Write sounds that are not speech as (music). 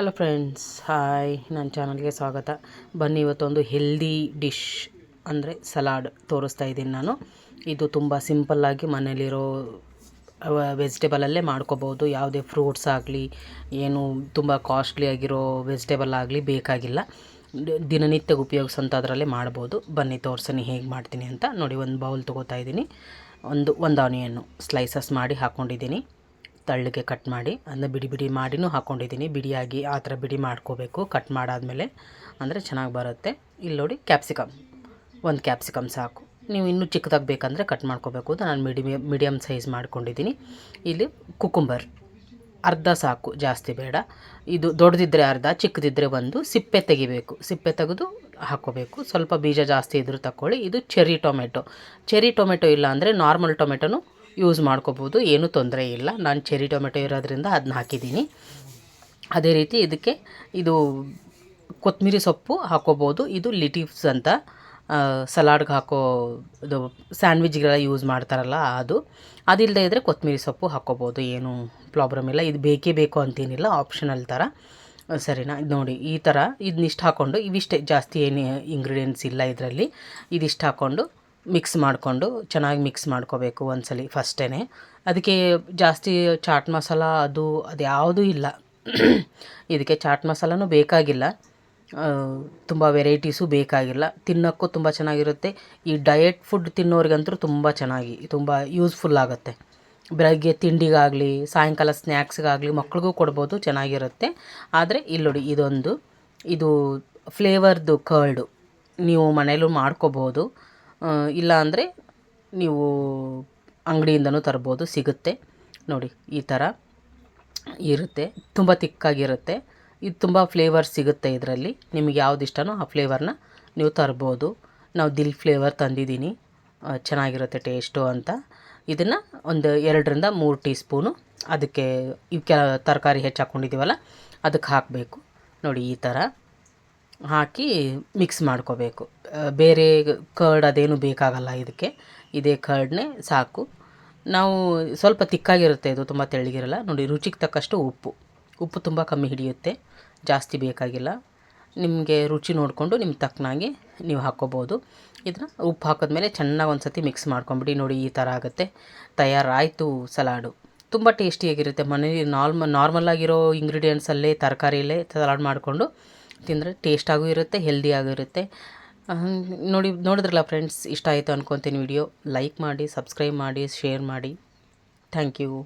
Hello friends hi ನನ್ನ ಚಾನಲ್ಗೆ ಸ್ವಾಗತ. ಬನ್ನಿ ಇವತ್ತೊಂದು ಹೆಲ್ದಿ ಡಿಶ್ ಅಂದರೆ ಸಲಾಡ್ ತೋರಿಸ್ತಾ ಇದ್ದೀನಿ ನಾನು. ಇದು ತುಂಬ ಸಿಂಪಲ್ಲಾಗಿ ಮನೇಲಿರೋ ವೆಜಿಟೇಬಲಲ್ಲೇ ಮಾಡ್ಕೋಬೋದು. ಯಾವುದೇ ಫ್ರೂಟ್ಸ್ ಆಗಲಿ, ಏನು ತುಂಬ ಕಾಸ್ಟ್ಲಿ ಆಗಿರೋ ವೆಜಿಟೇಬಲ್ ಆಗಲಿ ಬೇಕಾಗಿಲ್ಲ. ದಿನನಿತ್ಯ ಉಪಯೋಗಿಸೋಂಥದ್ರಲ್ಲೇ ಮಾಡ್ಬೋದು. ಬನ್ನಿ ತೋರ್ಸನಿ ಹೇಗೆ ಮಾಡ್ತೀನಿ ಅಂತ. ನೋಡಿ, ಒಂದು ಬೌಲ್ ತೊಗೋತಾ ಇದ್ದೀನಿ. ಒಂದು ಒಂದು ಆನಿಯನ್ನು ಸ್ಲೈಸಸ್ ಮಾಡಿ ಹಾಕ್ಕೊಂಡಿದ್ದೀನಿ ತಳ್ಳಗೆ ಕಟ್ ಮಾಡಿ, ಅಂದರೆ ಬಿಡಿ ಬಿಡಿ ಮಾಡಿನೂ ಹಾಕ್ಕೊಂಡಿದ್ದೀನಿ ಬಿಡಿಯಾಗಿ ಆ ಥರ ಬಿಡಿ ಮಾಡ್ಕೋಬೇಕು. ಕಟ್ ಮಾಡಾದಮೇಲೆ ಅಂದರೆ ಚೆನ್ನಾಗಿ ಬರುತ್ತೆ. ಇಲ್ಲಿ ನೋಡಿ ಕ್ಯಾಪ್ಸಿಕಮ್ ಒಂದು ಕ್ಯಾಪ್ಸಿಕಮ್ ಸಾಕು. ನೀವು ಇನ್ನೂ ಚಿಕ್ಕದಾಗಿ ಬೇಕಂದರೆ ಕಟ್ ಮಾಡ್ಕೋಬೇಕು ಅಂತ ನಾನು ಮೀಡಿಯಮ್ ಮೀಡಿಯಮ್ ಸೈಜ್ ಮಾಡ್ಕೊಂಡಿದ್ದೀನಿ. ಇಲ್ಲಿ ಕುಕುಂಬರ್ ಅರ್ಧ ಸಾಕು, ಜಾಸ್ತಿ ಬೇಡ. ಇದು ದೊಡ್ಡದಿದ್ದರೆ ಅರ್ಧ ಚಿಕ್ಕದಿದ್ದರೆ ಒಂದು. ಸಿಪ್ಪೆ ತೆಗಿಬೇಕು. ಸಿಪ್ಪೆ ತೆಗೆದು ಹಾಕ್ಕೋಬೇಕು ಸ್ವಲ್ಪ ಬೀಜ ಜಾಸ್ತಿ ಇದ್ರೂ ತಗೊಳ್ಳಿ ಇದು ಚೆರಿ ಟೊಮೆಟೊ ಚೆರಿ ಟೊಮೆಟೊ ಇಲ್ಲ ಅಂದರೆ ನಾರ್ಮಲ್ ಟೊಮೆಟೊನು ಯೂಸ್ ಮಾಡ್ಕೋಬೋದು, ಏನೂ ತೊಂದರೆ ಇಲ್ಲ. ನಾನು ಚೆರಿ ಟೊಮೆಟೊ ಇರೋದ್ರಿಂದ ಅದನ್ನ ಹಾಕಿದ್ದೀನಿ. ಅದೇ ರೀತಿ ಇದಕ್ಕೆ ಇದು ಕೊತ್ತಂಬರಿ ಸೊಪ್ಪು ಹಾಕೋಬೋದು. ಇದು ಲಿಟಿವ್ಸ್ ಅಂತ ಸಲಾಡ್ಗೆ ಹಾಕೋ ಇದು ಸ್ಯಾಂಡ್ವಿಚ್ಗೆಲ್ಲ ಯೂಸ್ ಮಾಡ್ತಾರಲ್ಲ ಅದು. ಅದಿಲ್ಲದೆ ಇದ್ದರೆ ಕೊತ್ತಂಬರಿ ಸೊಪ್ಪು ಹಾಕೋಬೋದು. ಏನು ಪ್ರಾಬ್ಲಮ್ ಇಲ್ಲ. ಇದು ಬೇಕೇ ಬೇಕು ಅಂತೇನಿಲ್ಲ. ಆಪ್ಷನಲ್ ಥರ ಸರಿನಾ? ಇದು ನೋಡಿ, ಈ ಥರ ಇದನ್ನಿಷ್ಟು ಹಾಕ್ಕೊಂಡು ಇವಿಷ್ಟೇ ಜಾಸ್ತಿ ಏನು ಇಂಗ್ರೀಡಿಯೆಂಟ್ಸ್ ಇಲ್ಲ ಇದರಲ್ಲಿ. ಇದಿಷ್ಟು ಹಾಕ್ಕೊಂಡು ಮಿಕ್ಸ್ ಮಾಡಿಕೊಂಡು, ಚೆನ್ನಾಗಿ ಮಿಕ್ಸ್ ಮಾಡ್ಕೋಬೇಕು ಒಂದ್ಸಲಿ ಫಸ್ಟೇ ಅದಕ್ಕೆ ಜಾಸ್ತಿ ಚಾಟ್ ಮಸಾಲ ಅದು ಅದು ಯಾವುದೂ ಇಲ್ಲ. (clears throat) ಇದಕ್ಕೆ ಚಾಟ್ ಮಸಾಲನೂ ಬೇಕಾಗಿಲ್ಲ. ತುಂಬ ವೆರೈಟೀಸು ಬೇಕಾಗಿಲ್ಲ. ತಿನ್ನೋಕ್ಕೂ ತುಂಬ ಚೆನ್ನಾಗಿರುತ್ತೆ. ಈ ಡಯೆಟ್ ಫುಡ್ ತಿನ್ನೋರಿಗಂತೂ ತುಂಬ ಚೆನ್ನಾಗಿ, ತುಂಬ ಯೂಸ್ಫುಲ್ ಆಗುತ್ತೆ. ಬೆಳಗ್ಗೆ ತಿಂಡಿಗಾಗಲಿ, ಸಾಯಂಕಾಲ ಸ್ನ್ಯಾಕ್ಸ್ಗಾಗಲಿ ಮಕ್ಳಿಗೂ ಕೊಡ್ಬೋದು, ಚೆನ್ನಾಗಿರುತ್ತೆ. ಆದರೆ ಇಲ್ಲಿ ನೋಡಿ ಇದೊಂದು, ಇದು ಫ್ಲೇವರ್ದು ಕರ್ಡು ನೀವು ಮನೇಲೂ ಮಾಡ್ಕೋಬೋದು. ಇಲ್ಲ ಅಂದರೆ ನೀವು ಅಂಗಡಿಯಿಂದನೂ ತರ್ಬೋದು, ಸಿಗುತ್ತೆ. ನೋಡಿ, ಈ ಥರ ಇರುತ್ತೆ. ತುಂಬ ತಿಕ್ಕಾಗಿರುತ್ತೆ. ಇದು ತುಂಬ ಫ್ಲೇವರ್ ಸಿಗುತ್ತೆ ಇದರಲ್ಲಿ. ನಿಮಗೆ ಯಾವ್ದು ಇಷ್ಟನೋ ಆ ಫ್ಲೇವರ್ನ ನೀವು ತರ್ಬೋದು. ನಾವು ದಿಲ್ ಫ್ಲೇವರ್ ತಂದಿದ್ದೀನಿ. ಚೆನ್ನಾಗಿರುತ್ತೆ ಟೇಸ್ಟು ಅಂತ. ಇದನ್ನು ಒಂದು ಎರಡರಿಂದ ಮೂರು ಟೀ ಸ್ಪೂನು ಅದಕ್ಕೆ ಕೆಲ ತರಕಾರಿ ಹೆಚ್ಚು ಹಾಕ್ಕೊಂಡಿದ್ದೀವಲ್ಲ ಅದಕ್ಕೆ ಹಾಕಬೇಕು. ನೋಡಿ, ಈ ಥರ ಹಾಕಿ ಮಿಕ್ಸ್ ಮಾಡ್ಕೋಬೇಕು. ಬೇರೆ ಕರ್ಡ್ ಅದೇನು ಬೇಕಾಗಲ್ಲ ಇದಕ್ಕೆ. ಇದೇ ಕರ್ಡ್ನೇ ಸಾಕು. ನಾವು ಸ್ವಲ್ಪ ತಿಕ್ಕಾಗಿರುತ್ತೆ, ಇದು ತುಂಬ ತೆಳ್ಳಗಿರಲ್ಲ. ನೋಡಿ, ರುಚಿಗೆ ತಕ್ಕಷ್ಟು ಉಪ್ಪು. ಉಪ್ಪು ತುಂಬ ಕಮ್ಮಿ ಹಿಡಿಯುತ್ತೆ. ಜಾಸ್ತಿ ಬೇಕಾಗಿಲ್ಲ. ನಿಮಗೆ ರುಚಿ ನೋಡಿಕೊಂಡು ನಿಮ್ಗೆ ತಕ್ಕನಾಗಿ ನೀವು ಹಾಕ್ಕೋಬೋದು. ಇದನ್ನ ಉಪ್ಪು ಹಾಕಿದ್ಮೇಲೆ ಚೆನ್ನಾಗಿ ಒಂದು ಸತಿ ಮಿಕ್ಸ್ ಮಾಡ್ಕೊಂಬಿಡಿ. ನೋಡಿ, ಈ ಥರ ಆಗುತ್ತೆ. ತಯಾರಾಯಿತು ಸಲಾಡು. ತುಂಬ ಟೇಸ್ಟಿಯಾಗಿರುತ್ತೆ ಮನೇಲಿ ನಾರ್ಮ ನಾರ್ಮಲ್ ಆಗಿರೋ ಇಂಗ್ರೀಡಿಯೆಂಟ್ಸಲ್ಲೇ ತರಕಾರಿಯಲ್ಲೇ ಸಲಾಡ್ ಮಾಡಿಕೊಂಡು ತಿಂದರೆ ಟೇಸ್ಟಾಗೂ ಇರುತ್ತೆ ಹೆಲ್ದಿಯಾಗೂ ಇರುತ್ತೆ. ನೋಡಿ, ನೋಡಿದ್ರಲ್ಲ ಫ್ರೆಂಡ್ಸ್ ಇಷ್ಟ ಆಯಿತು ಅನ್ಕೊತೀನಿ ವಿಡಿಯೋ ಲೈಕ್ ಮಾಡಿ ಸಬ್ಸ್ಕ್ರೈಬ್ ಮಾಡಿ ಶೇರ್ ಮಾಡಿ. Thank you